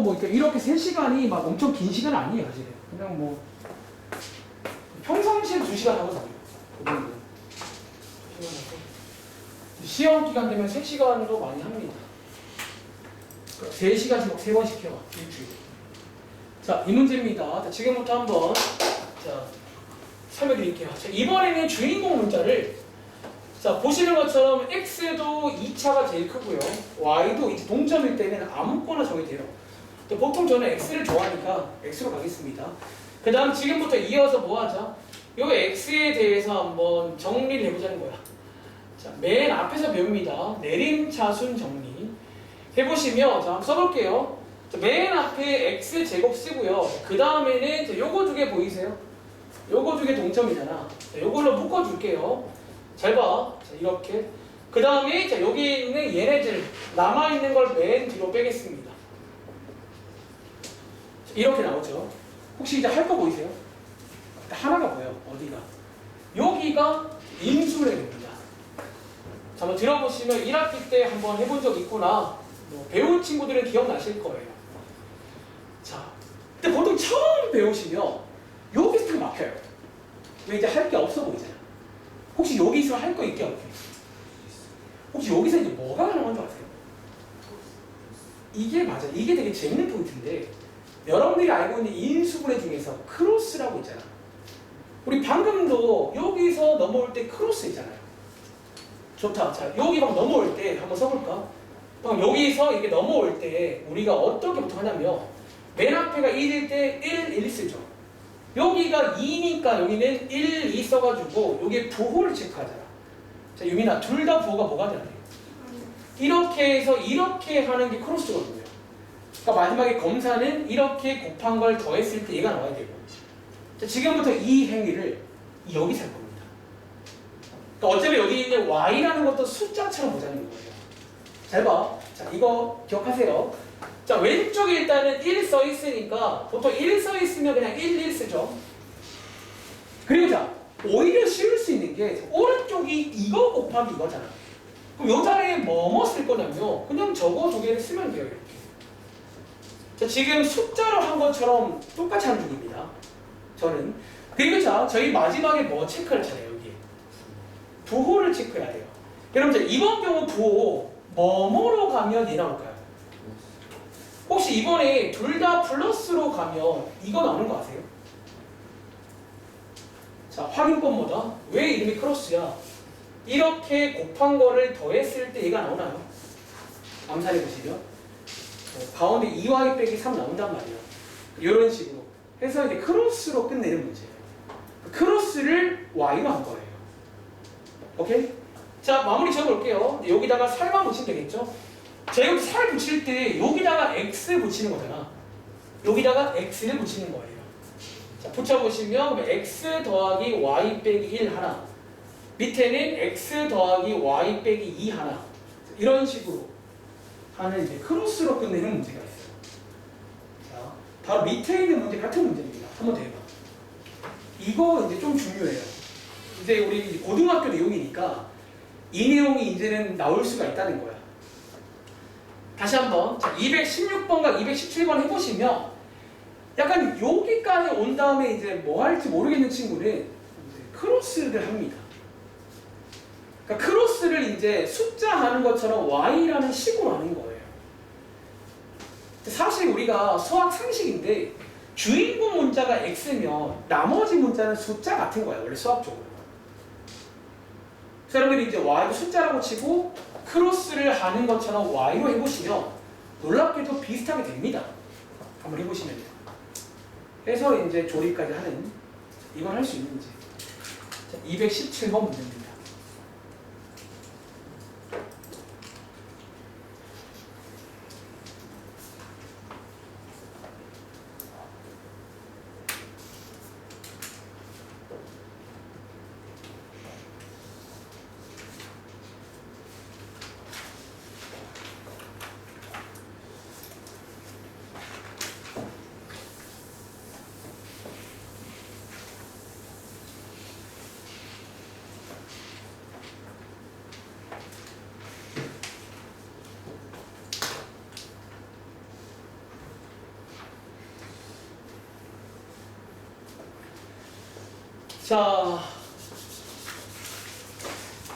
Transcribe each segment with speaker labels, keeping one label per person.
Speaker 1: 뭐 그러니까 이렇게 3시간이 막 엄청 긴 시간 아니에요 사실은 그냥 뭐 평상시에 2시간 하고 다녀요 그. 시험 기간 되면 3시간도 많이 합니다 3시간씩 막 3번씩 해요 일주일에 자, 이 문제입니다. 자, 지금부터 한번 자, 설명드릴게요. 자, 이번에는 주인공 문자를 자, 보시는 것처럼 x도 2차가 제일 크고요. y도 동점일 때는 아무거나 정해도 돼요. 보통 저는 x를 좋아하니까 x로 가겠습니다. 그 다음 지금부터 이어서 뭐 하자? 요 x에 대해서 한번 정리를 해보자는 거야. 자, 맨 앞에서 배웁니다. 내림차순 정리. 해보시면, 자, 한번 써볼게요. 자, 맨 앞에 x 제곱 쓰고요. 그 다음에는 요거 두 개 보이세요? 요거 두 개 동점이잖아. 자, 요걸로 묶어줄게요. 잘 봐. 자, 이렇게. 그 다음에 자, 여기 있는 얘네들 남아있는 걸 맨 뒤로 빼겠습니다. 자, 이렇게 나오죠. 혹시 이제 할 거 보이세요? 하나가 보여. 어디가? 여기가 인수래입니다. 자, 한번 들어보시면 1학기 때 한번 해본 적 있구나. 뭐 배운 친구들은 기억나실 거예요. 자, 근데 보통 처음 배우시면 여기서 좀 막혀요. 왜 이제 할 게 없어 보이잖아. 혹시 여기 있으면 할거 있게 없게? 혹시 여기서 이제 뭐가 가능한 줄 아세요? 이게 맞아. 이게 되게 재밌는 포인트인데 여러분들이 알고 있는 인수분해 중에서 크로스라고 있잖아. 우리 방금도 여기서 넘어올 때 크로스 있잖아요. 좋다. 자, 여기 막 넘어올 때 한번 써볼까? 그럼 여기서 이렇게 넘어올 때 우리가 어떻게 보통 하냐면 맨 앞에가 1일 때 1, 1 쓰죠. 여기가 2니까 여기는 1, 2 써가지고 여기에 부호를 체크하잖아. 자, 유민아, 둘 다 부호가 뭐가 돼? 이렇게 해서 이렇게 하는 게 크로스거든요. 그러니까 마지막에 검사는 이렇게 곱한 걸 더했을 때 얘가 나와야 되고. 자, 지금부터 이 행위를 여기서 할 겁니다. 그러니까 어차피 여기 있는 y라는 것도 숫자처럼 보자는 거예요. 잘 봐. 자, 이거 기억하세요. 자, 왼쪽에 일단은 1 써 있으니까 보통 1 써 있으면 그냥 1, 1 쓰죠. 그리고 자, 오히려 쉬울 수 있는 게 오른쪽이 이거 곱하기 이거잖아. 그럼 요 자리에 뭐뭐 쓸 거냐면 그냥 저거 두 개를 쓰면 돼요, 이렇게. 자, 지금 숫자로 한 것처럼 똑같이 하는 중입니다. 저는. 그리고 자, 저희 마지막에 뭐 체크를 잘해요, 여기. 부호를 체크해야 돼요. 여러분, 자, 이번 경우 부호 뭐뭐로 가면 얘 나올까요? 혹시 이번에 둘 다 플러스로 가면 이거 나오는 거 아세요? 자, 확인법 뭐다? 왜 이름이 크로스야? 이렇게 곱한 거를 더했을 때 얘가 나오나요? 암산해 보시면 어, 가운데 2y 빼기 3 나온단 말이에요. 이런 식으로 해서 이제 크로스로 끝내는 문제예요. 크로스를 y로 한 거예요. 오케이? 자, 마무리 지어볼게요. 여기다가 살만 붙이면 되겠죠? 자, 여기 살 붙일 때 여기다가 x 붙이는 거잖아. 여기다가 x를 붙이는 거예요. 자, 붙여보시면 x 더하기 y 빼기 1 하나. 밑에는 x 더하기 y 빼기 2 하나. 이런 식으로 하는 이제 크로스로 끝내는 문제가 있어요. 자, 바로 밑에 있는 문제 같은 문제입니다. 한번 더 해봐. 이거 이제 좀 중요해요. 이제 우리 고등학교 내용이니까 이 내용이 이제는 나올 수가 있다는 거야. 다시 한번 자, 216번과 217번 해보시면 약간 여기까지 온 다음에 이제 뭐 할지 모르겠는 친구는 크로스를 합니다. 그러니까 크로스를 이제 숫자 하는 것처럼 y라는 식으로 하는 거예요. 사실 우리가 수학 상식인데 주인공 문자가 x면 나머지 문자는 숫자 같은 거예요. 원래 수학적으로. 여러분들이 이제 y도 숫자라고 치고 크로스를 하는 것처럼 y로 해보시면 놀랍게도 비슷하게 됩니다. 한번 해보시면 돼요. 해서 이제 조립까지 하는 이건 할수 있는지. 자, 217번 문제입니다. 자,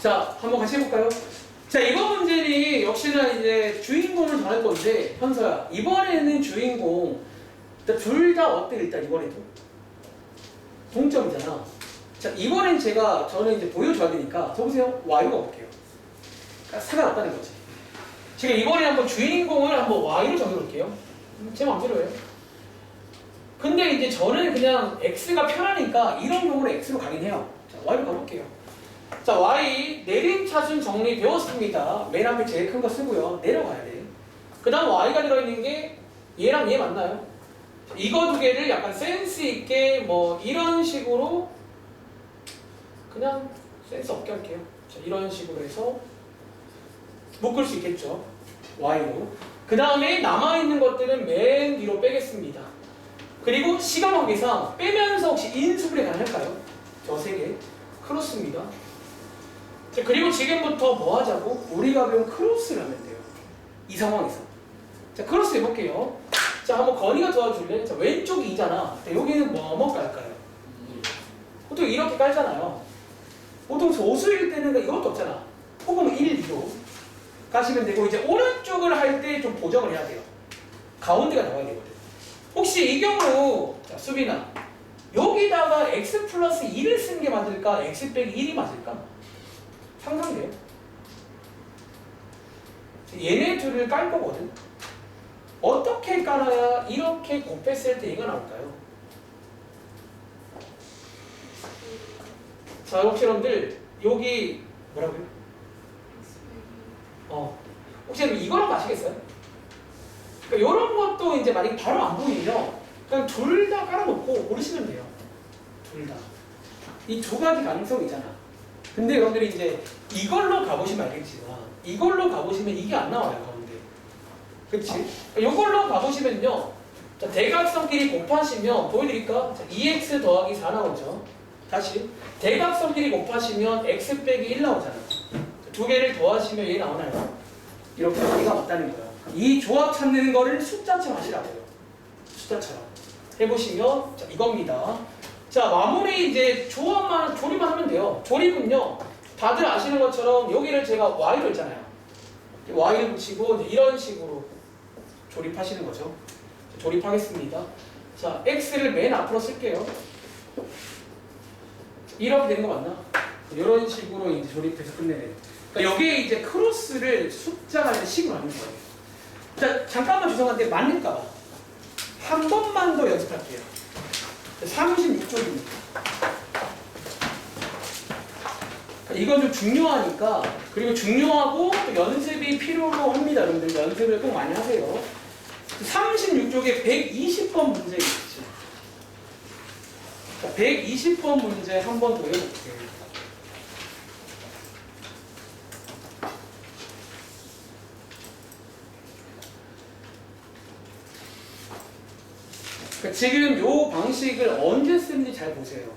Speaker 1: 자, 한번 같이 해볼까요? 자, 이번 문제는 역시나 이제 주인공을 정할 건데, 현서야, 이번에는 주인공, 둘 다 어때, 일단 이번에도? 동점이잖아. 자, 이번엔 제가, 저는 이제 보여줘야 되니까, 저 보세요. Y로 가볼게요. 그러니까 상관없다는 거지. 지금 이번에 한번 주인공을 한번 Y로 정해볼게요. 음, 제 마음대로 해요. 근데 이제 저는 그냥 X가 편하니까 이런 경우는 X로 가긴 해요. 자, Y로 가볼게요. 자, Y 내림차순 정리 배웠습니다. 맨 앞에 제일 큰 거 쓰고요. 내려가야 돼. 그 다음 Y가 들어있는 게 얘랑 얘 맞나요? 자, 이거 두 개를 약간 센스 있게 뭐 이런 식으로 그냥 센스 없게 할게요. 자, 이런 식으로 해서 묶을 수 있겠죠. Y로. 그 다음에 남아있는 것들은 맨 뒤로 빼겠습니다. 그리고 시간 관계상 빼면서 혹시 인수분해 가능할까요? 저 세 개. 크로스입니다. 자, 그리고 지금부터 뭐 하자고? 우리가 배운 크로스를 하면 돼요. 이 상황에서. 자, 크로스 해볼게요. 자, 한번 건이가 도와줄래? 자, 왼쪽이 2잖아. 자, 여기는 뭐, 뭐 깔까요? 보통 이렇게 깔잖아요. 보통 소수일 때는 이것도 없잖아. 혹은 1, 2로 가시면 되고, 이제 오른쪽을 할 때 좀 보정을 해야 돼요. 가운데가 나와야 되거든. 혹시 이 경우, 자, 수빈아. 여기다가 x 플러스 2를 쓰는 게 맞을까? x 빼기 1이 맞을까? 상상돼요? 얘네 둘을 깔 거거든. 어떻게 깔아야 이렇게 곱했을 때 이거 나올까요? 자, 혹시 여러분들 여기 뭐라고요? 어, 혹시 여러분 이거랑 마시겠어요? 그러니까 이런 것도 이제 만약에 바로 안 보이면 그냥 둘 다 깔아놓고 고르시면 돼요. 둘 다. 이 두 가지 가능성이 있잖아. 근데 여러분들이 이제 이걸로 가보시면 알겠지만 이걸로 가보시면 이게 안 나와요 가운데. 그치? 이걸로 가보시면요. 자, 대각선끼리 곱하시면 보여드릴까? 자, 2x 더하기 4 나오죠. 다시 대각선끼리 곱하시면 x 빼기 1 나오잖아. 두 개를 더하시면 얘 나오나요? 이렇게 얘가 맞다는 거예요. 이 조합 찾는 거를 숫자처럼 하시라고요. 숫자처럼 해보시면 자, 이겁니다. 자 마무리 이제 조합만 조립만 하면 돼요. 조립은요 다들 아시는 것처럼 여기를 제가 y로 했잖아요. y를 붙이고 이런 식으로 조립하시는 거죠. 자, 조립하겠습니다. 자 x를 맨 앞으로 쓸게요. 이렇게 되는 거 맞나? 이런 식으로 이제 조립해서 끝내는. 그러니까 여기에 이제 크로스를 숫자가 식으로 하는 거예요. 자 잠깐만 죄송한데 맞을까봐 한 번만 더 연습할게요. 36쪽입니다. 이건 좀 중요하니까 그리고 중요하고 또 연습이 필요로 합니다. 여러분들 연습을 꼭 많이 하세요. 36쪽에 120번 문제 있죠. 120번 문제 한 번 더 해볼게요. 그러니까 지금 이 방식을 언제 쓰는지 잘 보세요.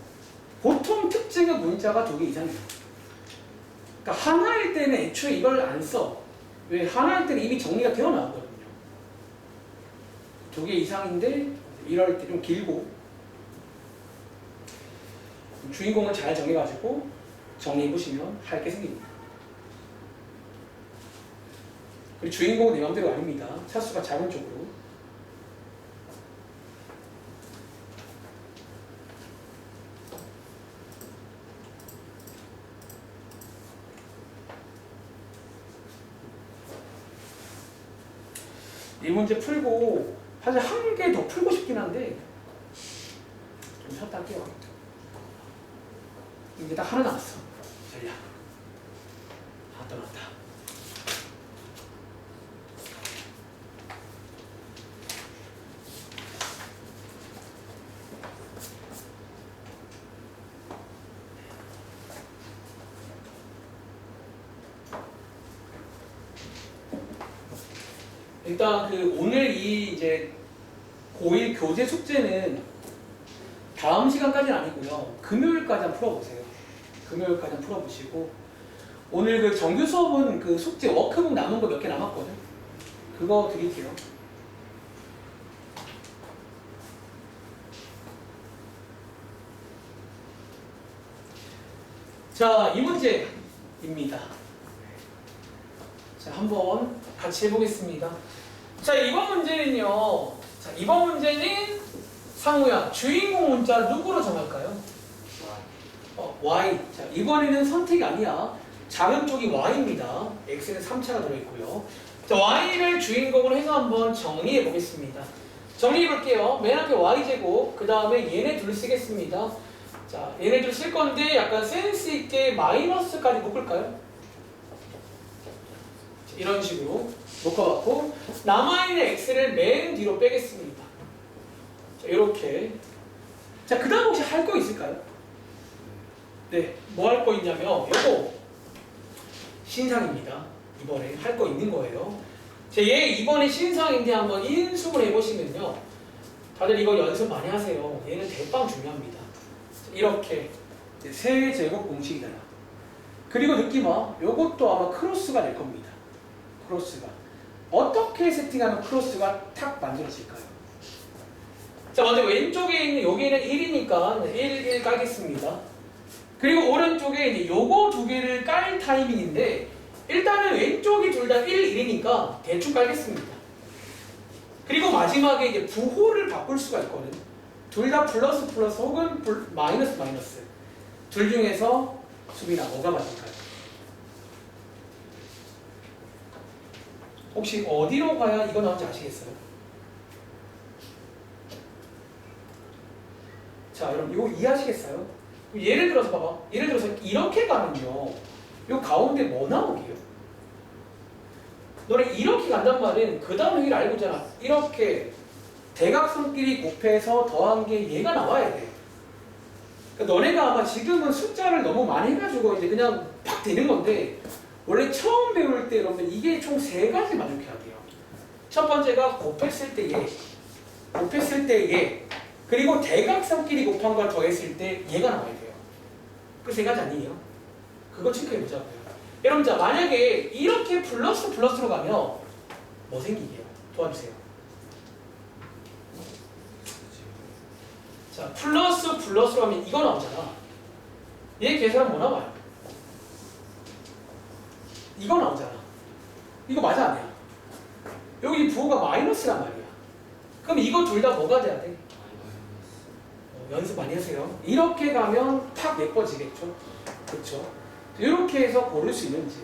Speaker 1: 보통 특징의 문자가 두 개 이상이에요. 그러니까 하나일 때는 애초에 이걸 안 써. 왜? 하나일 때는 이미 정리가 되어 나왔거든요. 두 개 이상인데 이럴 때 좀 길고 주인공을 잘 정해가지고 정리해 보시면 할 게 생깁니다. 그리고 주인공은 내 마음대로 아닙니다. 차수가 작은 쪽으로. 이 문제 풀고 사실 한 개 더 풀고 싶긴 한데 좀 쉬었다 할게요. 이제 딱 하나 남았어. 전략. 다 떠났다. 일단 그 오늘 이 이제 고1 교재 숙제는 다음 시간까지는 아니고요. 금요일까지 한번 풀어보세요. 금요일까지 한번 풀어보시고 오늘 그 정규 수업은 그 숙제 워크북 남은 거 몇 개 남았거든. 그거 드릴게요. 자, 이 문제입니다. 자, 한번 같이 해보겠습니다. 자, 이번 문제는요. 자, 이번 문제는 상우야, 주인공 문자 누구로 정할까요? 어, Y. 자, 이번에는 선택이 아니야. 작은 쪽이 Y입니다. X는 3차가 들어있고요. 자, Y를 주인공으로 해서 한번 정리해 보겠습니다. 정리해 볼게요. 맨 앞에 Y제곱, 그 다음에 얘네 둘 쓰겠습니다. 자, 얘네 둘 쓸 건데 약간 센스 있게 마이너스까지 묶을까요? 자, 이런 식으로 묶어갖고 남아있는 X를 맨 뒤로 빼겠습니다. 자, 이렇게. 자, 그 다음 혹시 할 거 있을까요? 네, 뭐 할 거 있냐면 요거 신상입니다. 이번에 할 거 있는 거예요. 자, 얘 이번에 신상인데 한번 인수를 해보시면요. 다들 이거 연습 많이 하세요. 얘는 대빵 중요합니다. 자, 이렇게 이제 세 제곱 공식이잖아. 그리고 느낌 와. 요것도 아마 크로스가 될 겁니다. 크로스가. 어떻게 세팅하면 크로스가 탁 만들어질까요? 자, 먼저 왼쪽에 있는 여기는 1이니까 1, 1 깔겠습니다. 그리고 오른쪽에 이제 요거 두 개를 깔 타이밍인데 일단은 왼쪽이 둘 다 1, 1이니까 대충 깔겠습니다. 그리고 마지막에 이제 부호를 바꿀 수가 있거든. 둘 다 플러스 플러스 혹은 불- 마이너스 마이너스. 둘 중에서 수빈아 뭐가 맞을까요? 혹시 어디로 가야 이거 나올지 아시겠어요? 자, 여러분 이거 이해하시겠어요? 예를 들어서 봐봐. 예를 들어서 이렇게 가면요. 요 가운데 뭐 나오게요? 너네 이렇게 간단 말은 그 다음 얘기를 알고 있잖아. 이렇게 대각선끼리 곱해서 더한 게 얘가 나와야 돼. 그러니까 너네가 아마 지금은 숫자를 너무 많이 해가지고 이제 그냥 팍 되는 건데 원래 처음 배울 때 여러분 이게 총 세 가지 만족해야 돼요. 첫 번째가 곱했을 때 얘, 곱했을 때 얘, 그리고 대각선끼리 곱한 걸 더했을 때 얘가 나와야 돼요. 그 세 가지 아니에요? 그거 체크해 보자고요. 여러분 자 만약에 이렇게 플러스 플러스로 가면 뭐 생기게요? 도와주세요. 자 플러스 플러스로 하면 이거 나오잖아. 얘 계산은 뭐 나와요? 이거 나오잖아. 이거 맞아 아니야? 여기 부호가 마이너스란 말이야. 그럼 이거 둘 다 뭐가 돼야 돼? 어, 연습 많이 하세요. 이렇게 가면 탁 예뻐지겠죠? 그렇죠? 이렇게 해서 고를 수 있는지.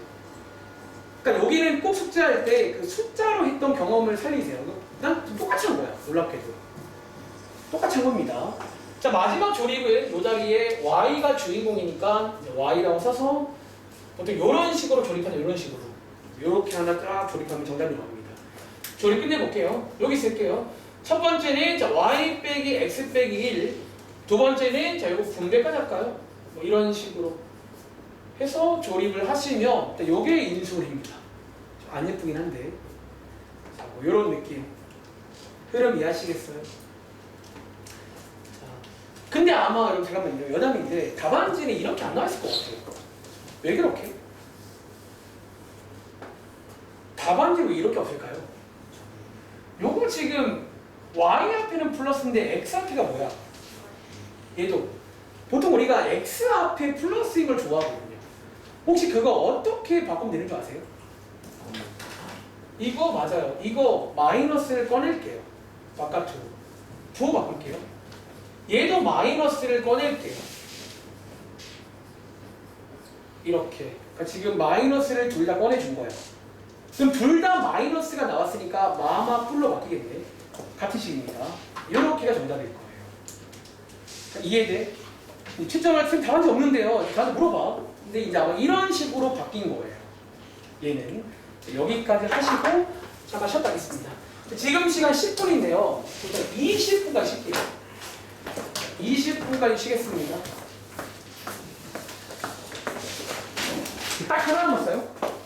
Speaker 1: 그러니까 여기는 꼭 숙제할 때 그 숫자로 했던 경험을 살리세요. 난 똑같이 한 거야. 놀랍게도. 똑같이 한 겁니다. 자 마지막 조립은 이 자리에 y가 주인공이니까 y라고 써서 보통 이런 식으로 조립하죠. 이런 식으로. 이렇게 하나 쫙 조립하면 정답이 나옵니다. 조립 끝내볼게요. 여기 쓸게요. 첫 번째는 자, y 빼기 x 빼기 1. 두 번째는 자 이거 분배까지 할까요? 뭐 이런 식으로 해서 조립을 하시면 이게 인수입니다. 좀 안 예쁘긴 한데 자, 뭐 이런 느낌 흐름 이해하시겠어요? 자, 근데 아마 여러분 잠깐만요 여담인데 답안지는 이렇게 안 나왔을 것 같아요. 왜 그렇게? 답안지 왜 이렇게 없을까요? 요거 지금 y 앞에는 플러스인데 x 앞에가 뭐야? 얘도 보통 우리가 x 앞에 플러스인 걸 좋아하거든요. 혹시 그거 어떻게 바꾸면 되는 줄 아세요? 이거 맞아요. 이거 마이너스를 꺼낼게요. 바깥으로. 부호 바꿀게요. 얘도 마이너스를 꺼낼게요. 이렇게. 그러니까 지금 마이너스를 둘 다 꺼내준 거예요. 그럼 둘 다 마이너스가 나왔으니까 마마 뿔로 바뀌겠네. 같은 식입니다. 이렇게가 정답일 거예요. 자, 이해돼? 채점할 틈 답안지 없는데요. 가서 물어봐. 근데 이제 아마 이런 식으로 바뀐 거예요. 얘는 자, 여기까지 하시고 잠깐 쉬었다 하겠습니다. 지금 시간 10분인데요. 일단 20분까지 쉴게요. 20분까지 쉬겠습니다. 딱 하나 남았어요.